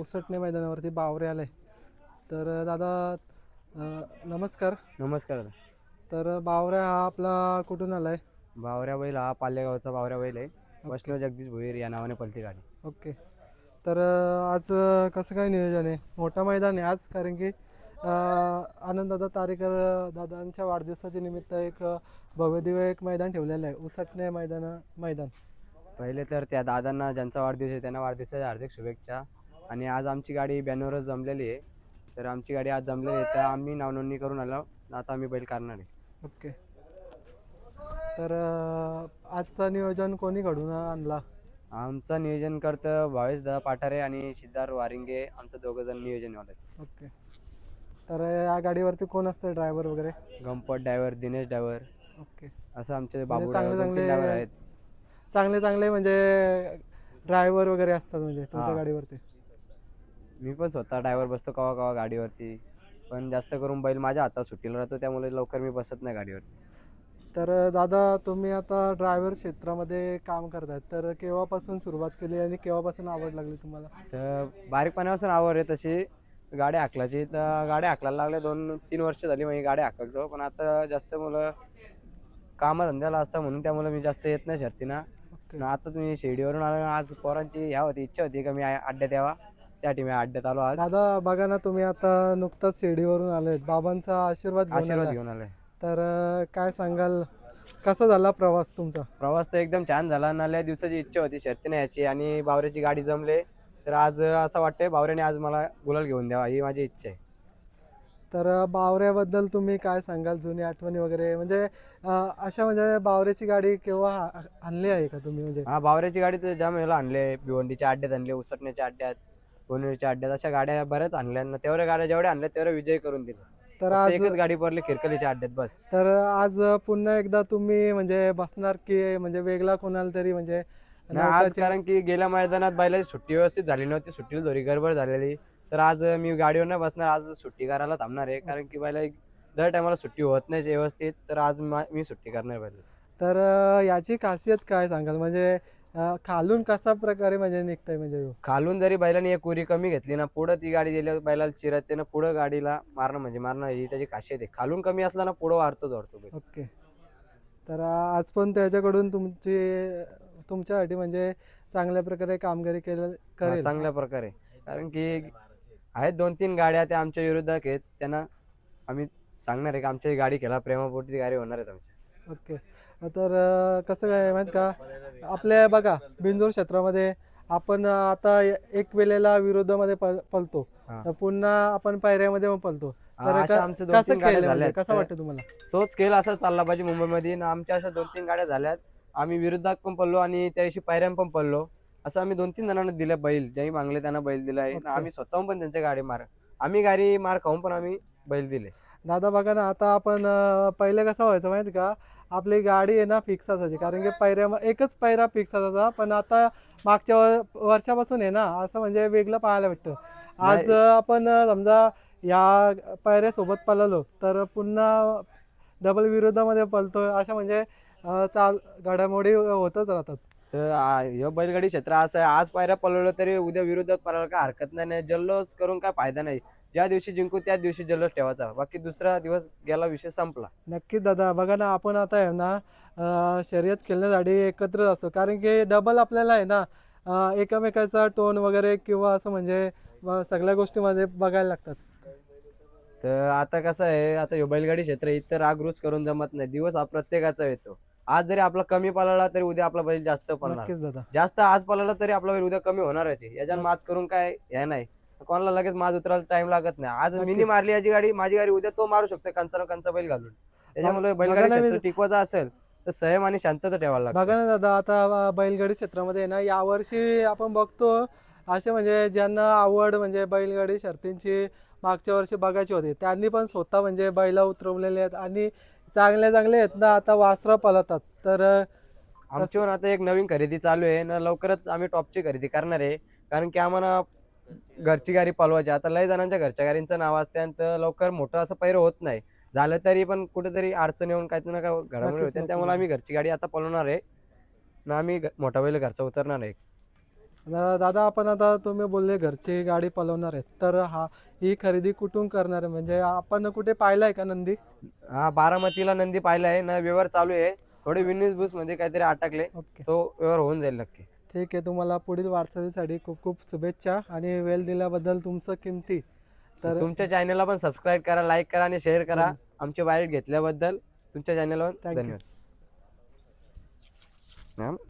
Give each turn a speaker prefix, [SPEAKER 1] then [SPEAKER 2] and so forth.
[SPEAKER 1] उसटणे मैदानावरती बावरे आले. तर दादा नमस्कार.
[SPEAKER 2] नमस्कार
[SPEAKER 1] तर बावऱ्या हा आपला कुठून आलाय?
[SPEAKER 2] बावऱ्या बैल हा पालेगावचा बावऱ्या बैल आहे. वैष्णव जगदीश भोईर या नावाने पलती गाडी.
[SPEAKER 1] ओके. तर आज कसं काय नियोजन आहे? मोठं मैदान आहे आज कारण की आनंददादा तारेकर दादांच्या वाढदिवसाच्या निमित्त एक भव्यदिव्य एक मैदान ठेवलेलं आहे. उसटणे मैदान मैदान.
[SPEAKER 2] पहिले तर त्या दादांना ज्यांचा वाढदिवस आहे त्यांना वाढदिवसाच्या हार्दिक शुभेच्छा. आणि आज आमची गाडी बॅनरच जमलेली आहे. तर आमची गाडी आज जमलेली आहे तर आम्ही नावनोंदणी करून आलो. आता आम्ही बैल काढणार आहे.
[SPEAKER 1] ओके. तर अ, आजचं नियोजन कोणी घडून आणला?
[SPEAKER 2] आमचं नियोजन करतं भावेश दा पाठारे आणि सिद्धार्थ वारिंगे. आमचं दोघं जण नियोजन वाले
[SPEAKER 1] ओके. तर या गाडीवरती कोण असतं ड्रायव्हर वगैरे?
[SPEAKER 2] Ganpat driver Dinesh driver
[SPEAKER 1] okay.
[SPEAKER 2] असं आमचे बाबू
[SPEAKER 1] चांगले- चांगले-
[SPEAKER 2] ड्रायव्हर आहेत.
[SPEAKER 1] चांगले चांगले म्हणजे ड्रायव्हर वगैरे असतात म्हणजे तुमच्या
[SPEAKER 2] हा.
[SPEAKER 1] गाडीवरती.
[SPEAKER 2] मी पण स्वतः ड्रायव्हर बसतो कवा कवा गाडीवरती. पण जास्त करून बैल माझ्या हातात सुट्टीला राहतो त्यामुळे लवकर मी बसत नाही गाडीवरती.
[SPEAKER 1] तर दादा तुम्ही आता ड्रायव्हर क्षेत्रामध्ये काम करताय तर केव्हापासून सुरुवात केली आणि केव्हापासून आवड लागली तुम्हाला?
[SPEAKER 2] तर बारीकपणापासून आवड आहे तशी. गाड्या हाकलाची तर गाड्या हाकलायला लागल्या दोन तीन वर्ष झाली म्हणजे गाड्या हाकलतो पण आता जास्त मुलं कामधंद्याला असतं म्हणून त्यामुळे मी जास्त येत नाही शर्तीना. पण आता तुम्ही शिर्डीवरून आलो आज पोरांची ह्या होती इच्छा होती का मी आ- अड्ड्यात यावा त्या टीम अड्ड्यात आलो आज
[SPEAKER 1] दादा बघा ना तुम्ही आता नुकताच शिर्डीवरून आलेत. बाबांचा आशीर्वाद घेऊन
[SPEAKER 2] आशीर्वाद. घेऊन आलोय.
[SPEAKER 1] तर अं, काय सांगाल? कसा झाला प्रवास तुमचा?
[SPEAKER 2] प्रवास तर एकदम छान झाला ना लय दिवसाची इच्छा होती शर्तीने याची आणि बावऱ्याची गाडी जमले. तर आज असं वाटतंय बावऱ्याने आज मला गुलाल घेऊन द्यावा ही माझी इच्छा आहे.
[SPEAKER 1] तर बावऱ्याबद्दल तुम्ही काय सांगाल? जुनी आठवणी वगैरे? म्हणजे अशा म्हणजे बावऱ्याची गाडी केव्हा आणली आहे का तुम्ही? म्हणजे
[SPEAKER 2] हा बावऱ्याची गाडी तर जाम वेळेला आणले भिवंडीच्या अड्ड्यात आणले उसटण्याच्या अड्ड्यात गोनेरच्या अड्ड्यात अशा गाड्या बऱ्याच आणल्या ना तेवढ्या गाड्या जेवढ्या आणल्या तेवढ्या विजय करून दिले.
[SPEAKER 1] तर आज
[SPEAKER 2] एकच गाडी पडली खिरकलीच्या अड्ड्यात बस.
[SPEAKER 1] तर आज पुन्हा एकदा तुम्ही म्हणजे बसणार की म्हणजे वेगळा कोणाला तरी म्हणजे
[SPEAKER 2] आज कारण की गेल्या मैदानात बैलाची सुट्टी व्यवस्थित झाली नव्हती सुट्टीला थोडी गडबड झालेली. तर आज मी गाडीवर नाही बसणार आज सुट्टी करायला थांबणार आहे. कारण की बैला एक- दर टायमाला सुट्टी होत नाही व्यवस्थित तर आज मा- सुट्टी करणार बैल
[SPEAKER 1] तर याची खासियत काय सांगाल? म्हणजे खालून कसा प्रकारे म्हणजे निघतंय म्हणजे?
[SPEAKER 2] खालून जरी बैलाने एक उरी कमी घेतली ना पुढं ती गाडी दिली बैलाला चिरत ना पुढं गाडीला मारणं म्हणजे मारणं ही त्याची खासियत आहे. खालून कमी असला ना पुढं वाढतो जोडतो
[SPEAKER 1] ओके. तर आज पण त्याच्याकडून तुमची तुमच्यासाठी म्हणजे चांगल्या प्रकारे कामगिरी केलं
[SPEAKER 2] चांगल्या प्रकारे. कारण की आहेत दोन तीन गाड्या त्या आमच्या विरोधात आहेत. त्यांना आम्ही सांगणार आहे की आमची गाडी केला प्रेमापोटी गाडी होणार आहेत आमच्या.
[SPEAKER 1] ओके. तर अं, कसं काय माहीत का? आपल्या बघा बिंजोर क्षेत्रामध्ये आपण आता एक वेळेला विरोधामध्ये पळ- पळतो.
[SPEAKER 2] हा.
[SPEAKER 1] तर पुन्हा आपण पायऱ्यामध्ये पण पळतो.
[SPEAKER 2] हा,
[SPEAKER 1] तर
[SPEAKER 2] अशा
[SPEAKER 1] क-
[SPEAKER 2] आमच्या दोन
[SPEAKER 1] कसं
[SPEAKER 2] तीन गाड्या
[SPEAKER 1] केलं म्हणजे?
[SPEAKER 2] झाल्या
[SPEAKER 1] कसं वाटतं तुम्हाला?
[SPEAKER 2] तोच खेळ असा चालला पाहिजे मुंबईमध्ये. आणि आमच्या अशा दोन तीन गाड्या झाल्यात आम्ही विरोधात पण पडलो आणि त्या दिवशी पायऱ्यान पण पडलो असं आम्ही दोन तीन जणांना दिलं बैल. ज्यांनी मागले त्यांना बैल दिलाय
[SPEAKER 1] ओके.
[SPEAKER 2] आम्ही स्वतःहून पण त्यांच्या गाडी मार आम्ही गाडी मार खाऊन पण आम्ही बैल दिले.
[SPEAKER 1] दादा बघा ना आता आपण अं, पहिले कसं व्हायचं माहिती का? आपली गाडी आहे ना फिक्स असायची. कारण की पायऱ्या एकच पायरा फिक्स असायचा. पण आता मागच्या वर- वर्षापासून आहे ना असं म्हणजे वेगळं पाहायला भेटतं. आज. अं, आपण अं, समजा या पायऱ्यासोबत पळालो तर पुन्हा डबल विरोधामध्ये पळतोय. अशा म्हणजे अं, चाल घडामोडी होतच राहतात.
[SPEAKER 2] तर ह्यो बैलगाडी क्षेत्र असं आहे. आज पायऱ्या पळवलं तरी उद्या विरोधात पळायला काय हरकत नाही नाही जल्लोष करून काय फायदा नाही. ज्या दिवशी जिंकू त्या दिवशी जल्लोष ठेवायचा. बाकी दुसरा दिवस गेला विषय संपला.
[SPEAKER 1] नक्कीच दादा. बघा ना आपण आता आहे ना अं, शर्यत खेळण्यासाठी एकत्रच असतो. कारण की डबल आपल्याला आहे ना अं, एकमेकाचा टोन वगैरे किंवा असं म्हणजे सगळ्या गोष्टीमध्ये बघायला लागतात.
[SPEAKER 2] तर आता कसं आहे आता ह्यो बैलगाडी क्षेत्र इतर आगरूच करून जमत नाही. दिवस हा प्रत्येकाचा येतो. आज जरी आपला कमी पळाला तरी उद्या आपला बैल जास्त पळणार.
[SPEAKER 1] नक्कीच दादा.
[SPEAKER 2] जास्त आज पळाला तरी आपला बैल उद्या कमी होणारच आहे. याच्यात माज करून काय हे नाही. कोणाला लगेच माज उतरायला टाइम लागत नाही. आज
[SPEAKER 1] नक्कीच.
[SPEAKER 2] मिनी मारली याची गाडी माझी गाडी उद्या तो मारू शकतो कंचा कंचा बैल घालून. त्याच्यामुळे बैलगाडी
[SPEAKER 1] मी-
[SPEAKER 2] टिकवायचा असेल तर संयम आणि शांतता ठेवायला लागतं.
[SPEAKER 1] बघा ना दादा आता अं, बैलगाडी क्षेत्रामध्ये आहे ना यावर्षी आपण बघतो असे म्हणजे ज्यांना आवड म्हणजे बैलगाडी शर्तींची मागच्या वर्षी बघायची होती त्यांनी पण स्वतः म्हणजे बैला उतरवलेले आहेत. आणि चांगले चांगले आहेत ना आता वासरा पळतात तर
[SPEAKER 2] आमच्यावर आता एक नवीन खरेदी चालू आहे ना लवकरच आम्ही टॉपची खरेदी करणार आहे. कारण की आम्हाला घरची गाडी पळवायची आता लय जणांच्या घरच्या गाडींचं नाव असते आणि तर लवकर मोठं असं पैर होत नाही. झालं तरी पण कुठेतरी अडचण येऊन काही ना काय घडामोडी होते. त्यामुळे. आम्ही घरची गाडी आता पळवणार आहे. ना आम्ही मोठा बैल घरचा उतरणार आहे.
[SPEAKER 1] दादा आपण आता तुम्ही बोलले घरची गाडी पलवणार आहेत तर हा ही खरेदी कुठून करणार आहे? म्हणजे आपण कुठे पाहिलाय का नंदी?
[SPEAKER 2] हा बारामतीला नंदी पाहिला आहे. ना व्यवहार चालू आहे. थोडे विनिस बुसमध्ये काहीतरी अटकले.
[SPEAKER 1] ओके.
[SPEAKER 2] तो व्यवहार होऊन जाईल नक्की.
[SPEAKER 1] ठीक आहे तुम्हाला पुढील वाटचालीसाठी खूप खूप शुभेच्छा आणि वेळ दिल्याबद्दल तुमचं किमती. तर
[SPEAKER 2] तुमच्या चॅनलला पण सबस्क्राईब करा लाईक करा आणि शेअर करा. आमची बाईट घेतल्याबद्दल तुमच्या चॅनलवर. धन्यवाद. मॅम